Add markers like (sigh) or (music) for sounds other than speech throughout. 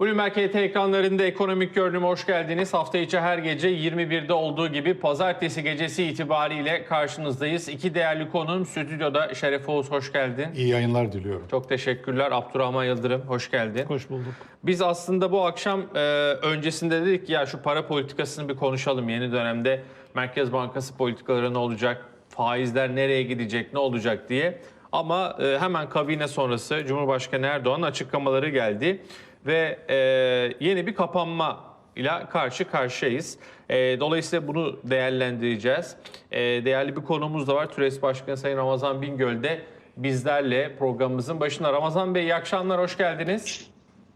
Bloomberg KT ekranlarında ekonomik görünüme hoş geldiniz. Hafta içi her gece 21'de olduğu gibi pazartesi gecesi itibariyle karşınızdayız. İki değerli konuğum stüdyoda Şeref Oğuz hoş geldin. İyi yayınlar diliyorum. Çok teşekkürler. Abdurrahman Yıldırım hoş geldin. Hoş bulduk. Biz aslında bu akşam e, öncesinde dedik ya şu para politikasını bir konuşalım. Yeni dönemde Merkez Bankası politikaları ne olacak? Faizler nereye gidecek? Ne olacak diye. Ama e, hemen kabine sonrası Cumhurbaşkanı Erdoğan açıklamaları geldi ve e, yeni bir kapanma ile karşı karşıyayız. E, dolayısıyla bunu değerlendireceğiz. E, değerli bir konumuz da var. TÜRES Başkanı Sayın Ramazan Bingöl de bizlerle programımızın başında. Ramazan Bey iyi akşamlar, hoş geldiniz.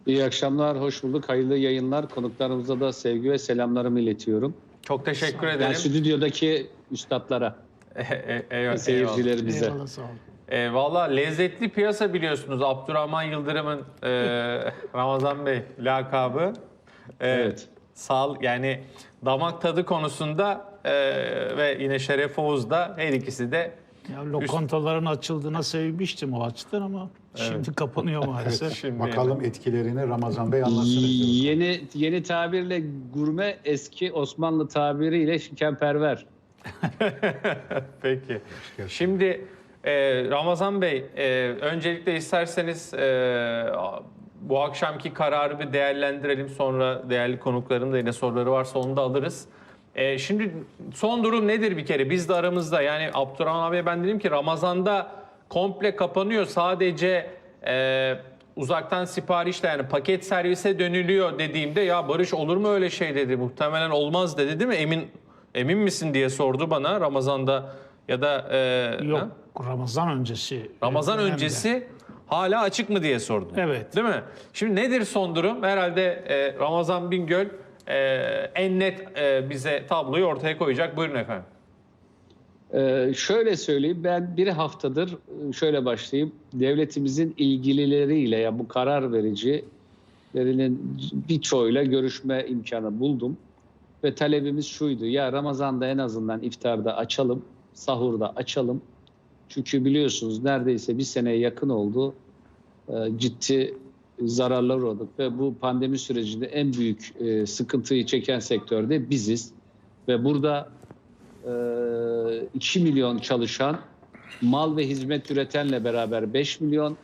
İyi akşamlar, hoş bulduk. Hayırlı yayınlar. Konuklarımıza da sevgi ve selamlarımı iletiyorum. Çok teşekkür Yani ederim. stüdyodaki üstadlara, (laughs) E, e, eyvallah. seyircilerimize. Eyvallah sağ olun. E, Valla lezzetli piyasa biliyorsunuz. Abdurrahman Yıldırım'ın e, (laughs) Ramazan Bey lakabı. E, Evet. Sağ, yani damak tadı konusunda e, ve yine Şeref Oğuz da her ikisi de Ya lokantaların açıldığına sevinmiştim o açıdan ama şimdi kapanıyor maalesef. (laughs) Şimdi- Bakalım etkilerini Ramazan Bey anlatsın. Yeni yeni tabirle gurme, eski Osmanlı tabiriyle şikenperver. (laughs) Peki. Şimdi e, Ramazan Bey, e, öncelikle isterseniz e, bu akşamki kararı bir değerlendirelim. Sonra değerli konukların da yine soruları varsa onu da alırız. E, şimdi son durum nedir bir kere? Biz de aramızda yani Abdurrahman abiye ben dedim ki Ramazan'da komple kapanıyor. Sadece e, uzaktan siparişle yani paket servise dönülüyor dediğimde ya Barış olur mu öyle şey dedi. Muhtemelen olmaz dedi değil mi? Emin emin misin diye sordu bana Ramazan'da ya da e, Yok ha? Ramazan öncesi. Ramazan dönemde. öncesi hala açık mı diye sordum. Evet. Değil mi? Şimdi nedir son durum? Herhalde e, Ramazan Bingöl e, en net e, bize tabloyu ortaya koyacak. Buyurun efendim. Ee, şöyle söyleyeyim, ben bir haftadır e, şöyle başlayayım. Devletimizin ilgilileriyle ya bu karar vericilerinin birçoğuyla görüşme imkanı buldum. Ve talebimiz şuydu. Ya Ramazan'da en azından iftarda açalım, sahurda açalım. Çünkü biliyorsunuz neredeyse bir seneye yakın oldu. Ee, ciddi zararlar uğradık ve bu pandemi sürecinde en büyük e, sıkıntıyı çeken sektörde biziz. Ve burada e, 2 milyon çalışan, mal ve hizmet üretenle beraber 5 milyon,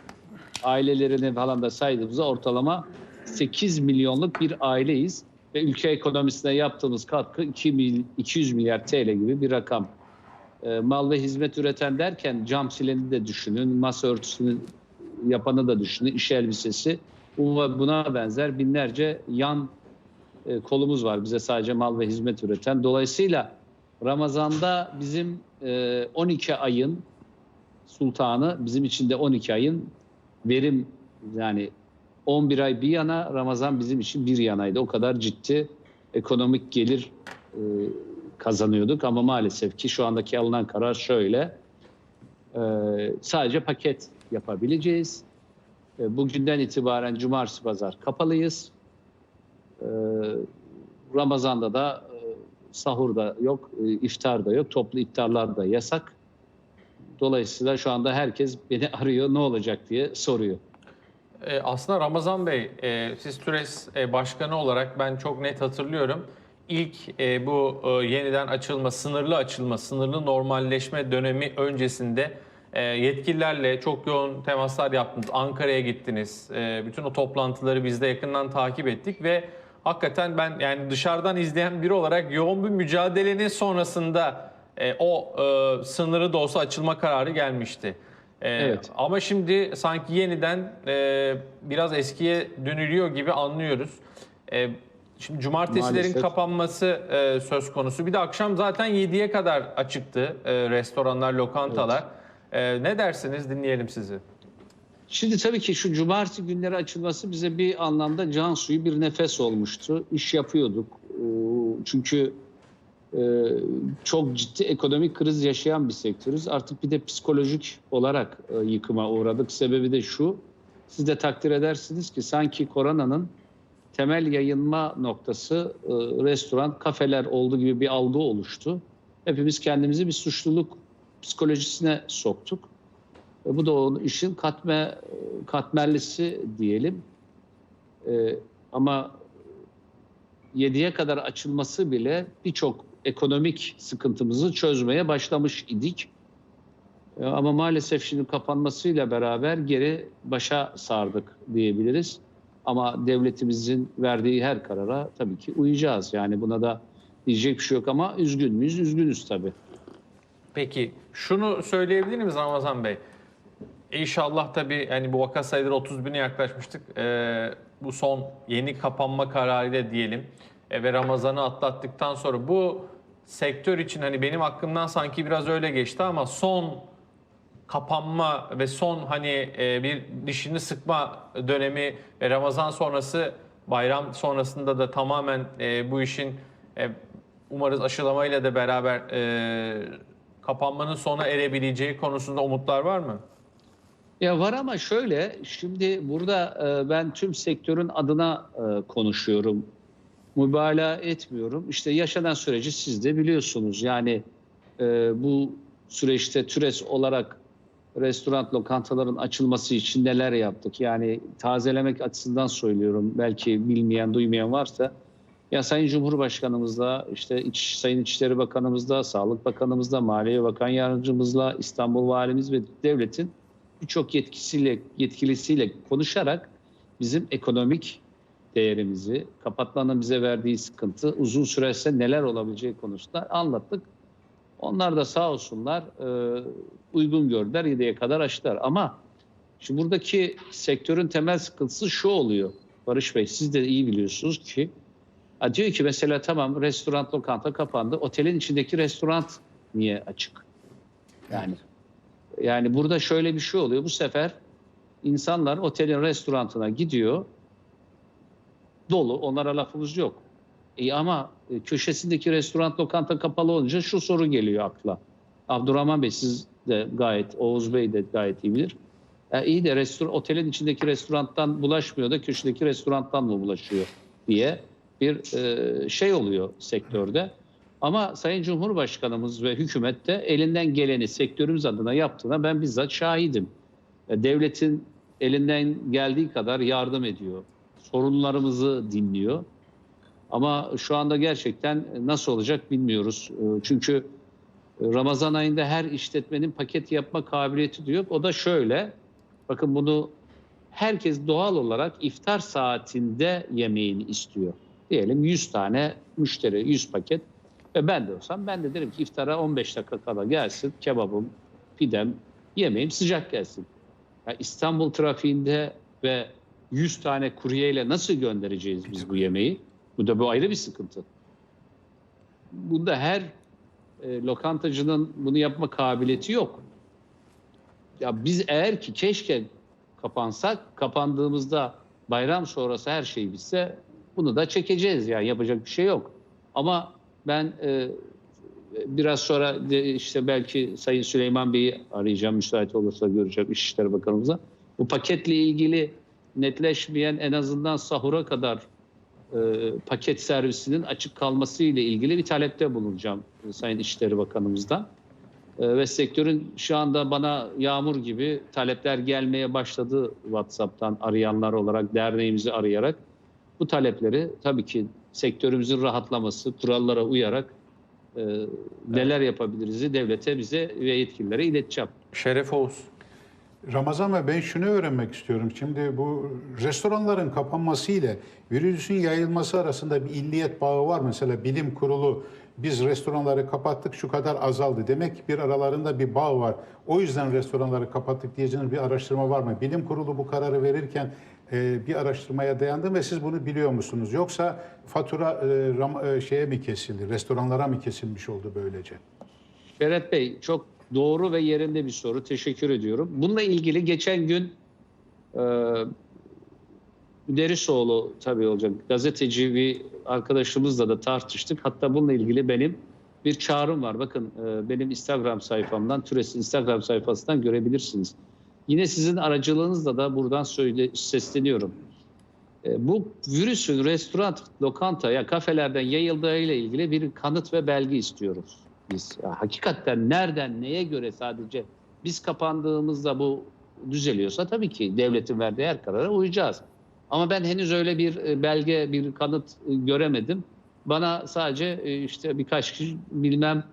ailelerini falan da saydığımızda ortalama 8 milyonluk bir aileyiz. Ve ülke ekonomisine yaptığımız katkı 2 mil, 200 milyar TL gibi bir rakam. E, mal ve hizmet üreten derken cam sileni de düşünün, masa örtüsünü yapanı da düşünün, iş elbisesi. Buna benzer binlerce yan e, kolumuz var bize sadece mal ve hizmet üreten. Dolayısıyla Ramazan'da bizim e, 12 ayın sultanı, bizim için de 12 ayın verim yani 11 ay bir yana, Ramazan bizim için bir yanaydı. O kadar ciddi ekonomik gelir e, kazanıyorduk ama maalesef ki şu andaki alınan karar şöyle. E, sadece paket yapabileceğiz. E, bugünden itibaren cumartesi pazar kapalıyız. E, Ramazan'da da e, sahurda yok, e, iftarda yok, toplu iftarlar da yasak. Dolayısıyla şu anda herkes beni (laughs) arıyor ne olacak diye soruyor. E, aslında Ramazan Bey, e, siz TÜRES e, başkanı olarak ben çok net hatırlıyorum. İlk e, bu e, yeniden açılma, sınırlı açılma, sınırlı normalleşme dönemi öncesinde e, yetkililerle çok yoğun temaslar yaptınız. Ankara'ya gittiniz. E, bütün o toplantıları biz de yakından takip ettik ve hakikaten ben yani dışarıdan izleyen biri olarak yoğun bir mücadelenin sonrasında e, o e, sınırı da olsa açılma kararı gelmişti. E, Evet. Ama şimdi sanki yeniden e, biraz eskiye dönülüyor gibi anlıyoruz. E, şimdi cumartesilerin Maalesef. kapanması e, söz konusu. Bir de akşam zaten 7'ye kadar açıktı e, restoranlar, lokantalar. E, ne dersiniz? Dinleyelim sizi. Şimdi tabii ki şu cumartesi günleri açılması bize bir anlamda can suyu bir nefes olmuştu. İş yapıyorduk. Ee, Çünkü e, çok ciddi ekonomik kriz yaşayan bir sektörüz. Artık bir de psikolojik olarak e, yıkıma uğradık. Sebebi de şu. Siz de takdir edersiniz ki sanki koronanın temel yayılma noktası e, restoran, kafeler olduğu gibi bir algı oluştu. Hepimiz kendimizi bir suçluluk psikolojisine soktuk. E, Bu da onun işin katme katmerlisi diyelim. E, Ama 7'ye kadar açılması bile birçok ekonomik sıkıntımızı çözmeye başlamış idik. E, Ama maalesef şimdi kapanmasıyla beraber geri başa sardık diyebiliriz. Ama devletimizin verdiği her karara tabii ki uyacağız. Yani buna da diyecek bir şey yok ama üzgün müyüz? Üzgünüz tabii. Peki şunu söyleyebilir miyiz Ramazan Bey? İnşallah tabii yani bu vaka sayıları 30 bine yaklaşmıştık. Ee, bu son yeni kapanma kararıyla diyelim e, ve Ramazan'ı atlattıktan sonra bu sektör için hani benim aklımdan sanki biraz öyle geçti ama son kapanma ve son hani e, bir dişini sıkma dönemi ve Ramazan sonrası bayram sonrasında da tamamen e, bu işin e, umarız aşılamayla da beraber e, kapanmanın sona erebileceği konusunda umutlar var mı? Ya var ama şöyle, şimdi burada e, ben tüm sektörün adına e, konuşuyorum. Mübalağa etmiyorum. İşte yaşanan süreci siz de biliyorsunuz. Yani e, bu süreçte TÜRES olarak restoran, lokantaların açılması için neler yaptık? Yani tazelemek açısından söylüyorum. Belki bilmeyen, duymayan varsa. Ya Sayın Cumhurbaşkanımızla, işte İç, Sayın İçişleri Bakanımızla, Sağlık Bakanımızla, Maliye Bakan Yardımcımızla, İstanbul Valimiz ve devletin birçok yetkisiyle yetkilisiyle konuşarak bizim ekonomik değerimizi, kapatmanın bize verdiği sıkıntı, uzun sürerse neler olabileceği konusunda anlattık. Onlar da sağ olsunlar e, uygun gördüler, 7'ye kadar açtılar. Ama şimdi buradaki sektörün temel sıkıntısı şu oluyor. Barış Bey siz de iyi biliyorsunuz ki diyor ki mesela tamam restoran, lokanta kapandı. Otelin içindeki restoran niye açık? Yani yani burada şöyle bir şey oluyor. Bu sefer insanlar otelin restorantına gidiyor. Dolu. Onlara lafımız yok. E ama e, köşesindeki restoran lokanta kapalı olunca şu soru geliyor akla. Abdurrahman Bey siz de gayet, Oğuz Bey de gayet iyi bilir. Ya iyi de restoran, otelin içindeki restorandan bulaşmıyor da köşedeki restorandan mı bulaşıyor diye bir e, şey oluyor sektörde. Ama Sayın Cumhurbaşkanımız ve hükümet de elinden geleni sektörümüz adına yaptığına ben bizzat şahidim. E, Devletin elinden geldiği kadar yardım ediyor. Sorunlarımızı dinliyor. Ama şu anda gerçekten nasıl olacak bilmiyoruz. E, Çünkü Ramazan ayında her işletmenin paket yapma kabiliyeti diyor. O da şöyle. Bakın bunu herkes doğal olarak iftar saatinde yemeğini istiyor. Diyelim 100 tane müşteri, 100 paket. Ve ben de olsam ben de derim ki iftara 15 dakika kala gelsin kebabım, pidem, yemeğim sıcak gelsin. Ya İstanbul trafiğinde ve 100 tane kuryeyle nasıl göndereceğiz biz bu yemeği? Bu da bu ayrı bir sıkıntı. Bunda her e, lokantacının bunu yapma kabiliyeti yok. Ya biz eğer ki keşke kapansak, kapandığımızda bayram sonrası her şey bitse bunu da çekeceğiz ya yapacak bir şey yok. Ama ben e, biraz sonra de işte belki Sayın Süleyman Bey'i arayacağım müsait olursa göreceğim İçişleri Bakanımıza. Bu paketle ilgili netleşmeyen en azından sahura kadar e, paket servisinin açık kalması ile ilgili bir talepte bulunacağım e, Sayın İçişleri Bakanımızdan. E, ve sektörün şu anda bana yağmur gibi talepler gelmeye başladı WhatsApp'tan arayanlar olarak, derneğimizi arayarak. Bu talepleri tabii ki sektörümüzün rahatlaması, kurallara uyarak e, neler yapabiliriz devlete, bize ve yetkililere ileteceğim. Şeref Oğuz. Ramazan Bey ben şunu öğrenmek istiyorum. Şimdi bu restoranların kapanması ile virüsün yayılması arasında bir illiyet bağı var. Mesela bilim kurulu biz restoranları kapattık şu kadar azaldı. Demek bir aralarında bir bağ var. O yüzden restoranları kapattık diyeceğiniz bir araştırma var mı? Bilim kurulu bu kararı verirken e, bir araştırmaya dayandı ve siz bunu biliyor musunuz? Yoksa fatura e, e, şeye mi kesildi? Restoranlara mı kesilmiş oldu böylece? Berat Bey çok doğru ve yerinde bir soru. Teşekkür ediyorum. Bununla ilgili geçen gün e, Derisoğlu tabii olacak gazeteci bir arkadaşımızla da tartıştık. Hatta bununla ilgili benim bir çağrım var. Bakın e, benim Instagram sayfamdan, Türes Instagram sayfasından görebilirsiniz. Yine sizin aracılığınızla da buradan söyle, sesleniyorum. E, bu virüsün restoran, lokanta ya kafelerden yayıldığıyla ilgili bir kanıt ve belge istiyoruz biz. Ya, hakikaten nereden, neye göre sadece biz kapandığımızda bu düzeliyorsa tabii ki devletin verdiği her karara uyacağız. Ama ben henüz öyle bir e, belge, bir kanıt e, göremedim. Bana sadece e, işte birkaç kişi bilmem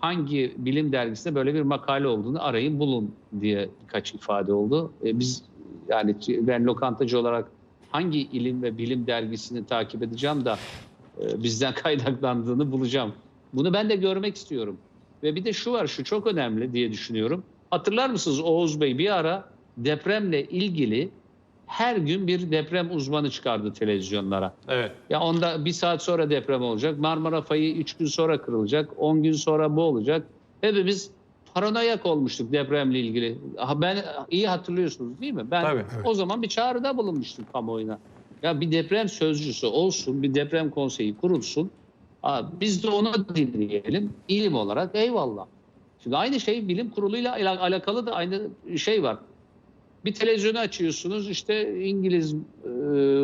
hangi bilim dergisinde böyle bir makale olduğunu arayın bulun diye birkaç ifade oldu. Biz yani ben lokantacı olarak hangi ilim ve bilim dergisini takip edeceğim da bizden (laughs) kaynaklandığını bulacağım. Bunu ben de görmek istiyorum. Ve bir de şu var, şu çok önemli diye düşünüyorum. Hatırlar mısınız Oğuz Bey bir ara depremle ilgili her gün bir deprem uzmanı çıkardı televizyonlara. Evet. Ya onda bir saat sonra deprem olacak. Marmara fayı üç gün sonra kırılacak. on gün sonra bu olacak. Hepimiz paranoyak olmuştuk depremle ilgili. Ben iyi hatırlıyorsunuz değil mi? Ben Tabii. o zaman bir çağrıda bulunmuştum kamuoyuna. Ya bir deprem sözcüsü olsun, bir deprem konseyi kurulsun. Biz de onu dinleyelim. İlim olarak eyvallah. Şimdi aynı şey bilim kuruluyla ala- alakalı da aynı şey var. Bir televizyonu açıyorsunuz işte İngiliz e,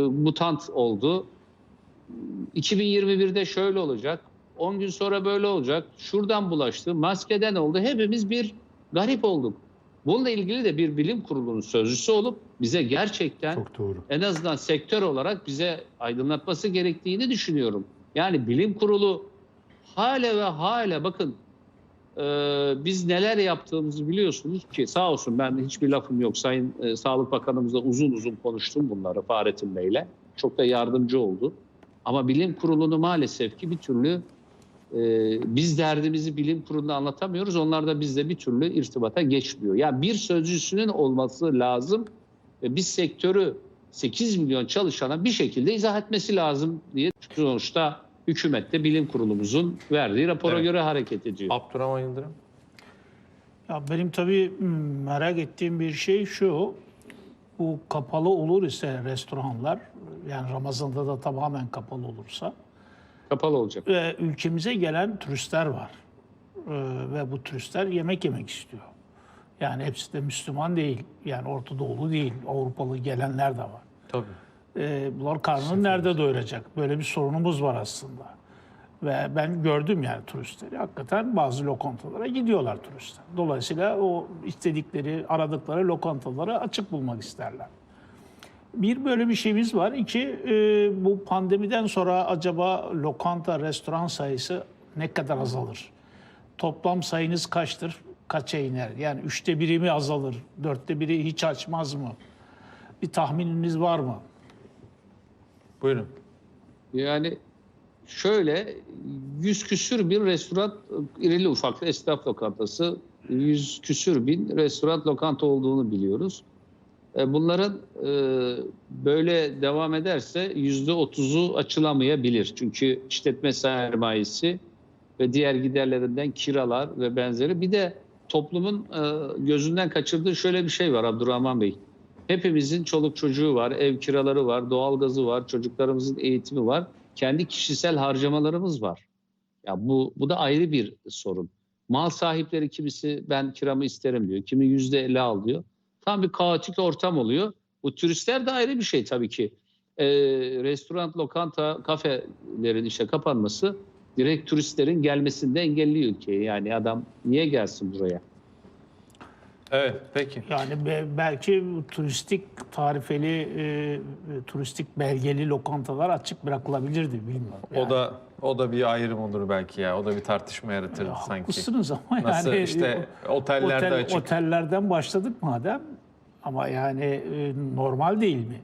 mutant oldu. 2021'de şöyle olacak. 10 gün sonra böyle olacak. Şuradan bulaştı. Maskeden oldu. Hepimiz bir garip olduk. Bununla ilgili de bir bilim kurulunun sözcüsü olup bize gerçekten Çok doğru. en azından sektör olarak bize aydınlatması gerektiğini düşünüyorum. Yani bilim kurulu hala ve hala bakın e, biz neler yaptığımızı biliyorsunuz ki sağ olsun ben hiçbir lafım yok. Sayın e, Sağlık Bakanımızla uzun uzun konuştum bunları Fahrettin Bey'le. Çok da yardımcı oldu. Ama bilim kurulunu maalesef ki bir türlü e, biz derdimizi bilim kuruluna anlatamıyoruz. Onlar da bizle bir türlü irtibata geçmiyor. Yani bir sözcüsünün olması lazım ve biz sektörü 8 milyon çalışana bir şekilde izah etmesi lazım diye sonuçta hükümette bilim kurulumuzun verdiği rapora Evet. göre hareket ediyor. Abdurrahman Yıldırım. Ya benim tabii hmm, merak ettiğim bir şey şu. Bu kapalı olur ise restoranlar yani Ramazan'da da tamamen kapalı olursa Kapalı olacak. ve ülkemize gelen turistler var. Ee, ve bu turistler yemek yemek istiyor. Yani hepsi de Müslüman değil. Yani Orta Doğulu değil. Avrupalı gelenler de var. Tabii. Ee, bunlar karnını nerede doyuracak? Böyle bir sorunumuz var aslında. Ve ben gördüm yani turistleri. Hakikaten bazı lokantalara gidiyorlar turistler. Dolayısıyla o istedikleri, aradıkları lokantaları açık bulmak isterler. Bir böyle bir şeyimiz var. İki, e, bu pandemiden sonra acaba lokanta, restoran sayısı ne kadar azalır? Toplam sayınız kaçtır? Kaça iner? Yani üçte biri mi azalır? Dörtte biri hiç açmaz mı? Bir tahmininiz var mı? Buyurun. Yani şöyle yüz küsür bir restoran irili ufaklı esnaf lokantası yüz küsür bin restoran lokanta olduğunu biliyoruz. E, Bunların e, böyle devam ederse yüzde otuzu açılamayabilir. Çünkü işletme sermayesi ve diğer giderlerinden kiralar ve benzeri. Bir de toplumun e, gözünden kaçırdığı şöyle bir şey var Abdurrahman Bey. Hepimizin çoluk çocuğu var, ev kiraları var, doğalgazı var, çocuklarımızın eğitimi var. Kendi kişisel harcamalarımız var. Ya bu bu da ayrı bir sorun. Mal sahipleri kimisi ben kiramı isterim diyor. Kimi yüzde elli al diyor. Tam bir kaotik ortam oluyor. Bu turistler de ayrı bir şey tabii ki. Ee, restoran, lokanta, kafelerin işte kapanması direkt turistlerin gelmesini de engelliyor ülkeye. Yani adam niye gelsin buraya? Evet, peki. Yani be- belki turistik tarifeli, e, e, turistik belgeli lokantalar açık bırakılabilirdi bilmiyorum. O Yani, da o da bir ayrım olur belki ya. O da bir tartışma yaratırdı ya, sanki. Haklısınız ama Nasıl yani işte o- otellerde otel- açık. Otellerden başladık madem ama yani e, normal değil mi?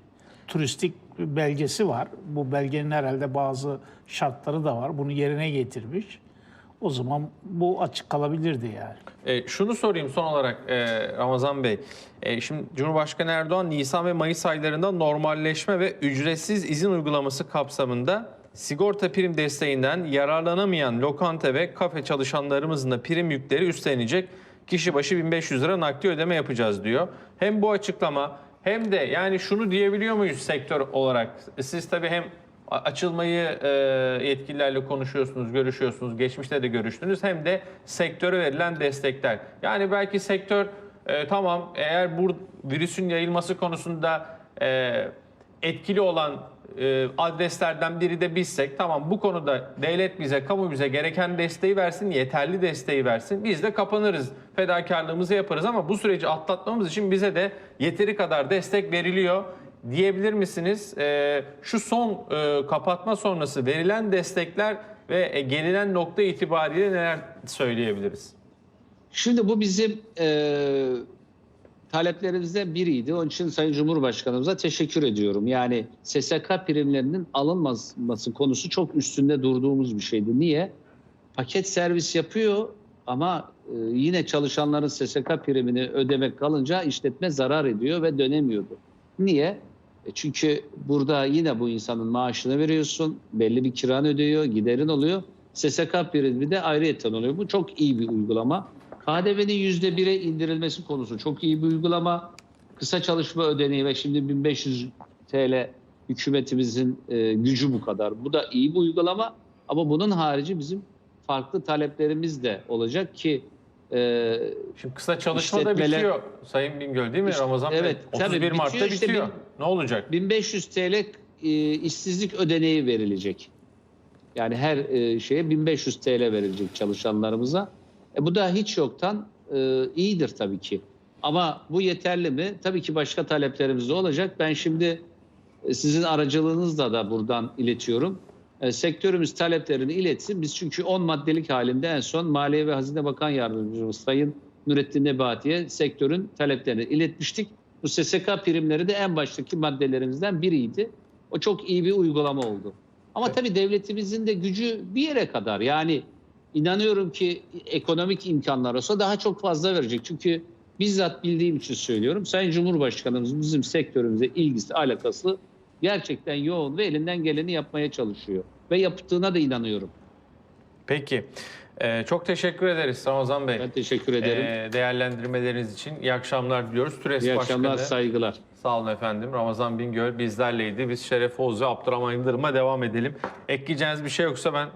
Turistik belgesi var. Bu belgenin herhalde bazı şartları da var. Bunu yerine getirmiş. O zaman bu açık kalabilirdi yani. E, şunu sorayım son olarak e, Ramazan Bey. E, şimdi Cumhurbaşkanı Erdoğan Nisan ve Mayıs aylarında normalleşme ve ücretsiz izin uygulaması kapsamında sigorta prim desteğinden yararlanamayan lokanta ve kafe çalışanlarımızın da prim yükleri üstlenecek. Kişi başı 1500 lira nakdi ödeme yapacağız diyor. Hem bu açıklama hem de yani şunu diyebiliyor muyuz sektör olarak? Siz tabii hem açılmayı e, yetkililerle konuşuyorsunuz, görüşüyorsunuz. Geçmişte de görüştünüz. Hem de sektöre verilen destekler. Yani belki sektör e, tamam eğer bu virüsün yayılması konusunda e, etkili olan e, adreslerden biri de bizsek tamam bu konuda devlet bize, kamu bize gereken desteği versin, yeterli desteği versin. Biz de kapanırız, fedakarlığımızı yaparız ama bu süreci atlatmamız için bize de yeteri kadar destek veriliyor. diyebilir misiniz? E, şu son e, kapatma sonrası verilen destekler ve e, gelinen nokta itibariyle neler söyleyebiliriz? Şimdi bu bizim e, taleplerimizden biriydi. Onun için Sayın Cumhurbaşkanımıza teşekkür ediyorum. Yani SSK primlerinin alınması konusu çok üstünde durduğumuz bir şeydi. Niye? Paket servis yapıyor ama e, yine çalışanların SSK primini ödemek kalınca işletme zarar ediyor ve dönemiyordu. Niye? E çünkü burada yine bu insanın maaşını veriyorsun, belli bir kiran ödüyor, giderin oluyor. SSK primi de ayrıyetten oluyor. Bu çok iyi bir uygulama. KDV'nin yüzde bire indirilmesi konusu çok iyi bir uygulama. Kısa çalışma ödeneği ve şimdi 1500 TL hükümetimizin e, gücü bu kadar. Bu da iyi bir uygulama ama bunun harici bizim farklı taleplerimiz de olacak ki e, Şimdi kısa çalışma da İşletmeler- bitiyor Sayın Bingöl değil mi İşte- Ramazan Bey? evet, tabii 31 Mart'ta bitiyor. İşte bitiyor. Ne olacak? 1500 TL e, işsizlik ödeneği verilecek. Yani her e, şeye 1500 TL verilecek çalışanlarımıza. E, bu da hiç yoktan e, iyidir tabii ki. Ama bu yeterli mi? Tabii ki başka taleplerimiz de olacak. Ben şimdi e, sizin aracılığınızla da buradan iletiyorum. E, sektörümüz taleplerini iletsin. Biz çünkü 10 maddelik halinde en son Maliye ve Hazine Bakan Yardımcımız Sayın Nurettin Nebati'ye sektörün taleplerini iletmiştik. Bu SSK primleri de en baştaki maddelerimizden biriydi. O çok iyi bir uygulama oldu. Ama tabii devletimizin de gücü bir yere kadar. Yani inanıyorum ki ekonomik imkanlar olsa daha çok fazla verecek. Çünkü bizzat bildiğim için söylüyorum. Sayın Cumhurbaşkanımız bizim sektörümüze ilgisi, alakası gerçekten yoğun ve elinden geleni yapmaya çalışıyor. Ve yaptığına da inanıyorum. Peki. Ee, çok teşekkür ederiz Ramazan Bey. Ben teşekkür ederim. Ee, değerlendirmeleriniz için. İyi akşamlar diliyoruz. TÜRES İyi akşamlar, Başkanı. saygılar. Sağ olun efendim. Ramazan Bingöl bizlerleydi. Biz Şeref Oğuz ve Abdurrahman Yıldırım'a devam edelim. Ekleyeceğiniz bir şey yoksa ben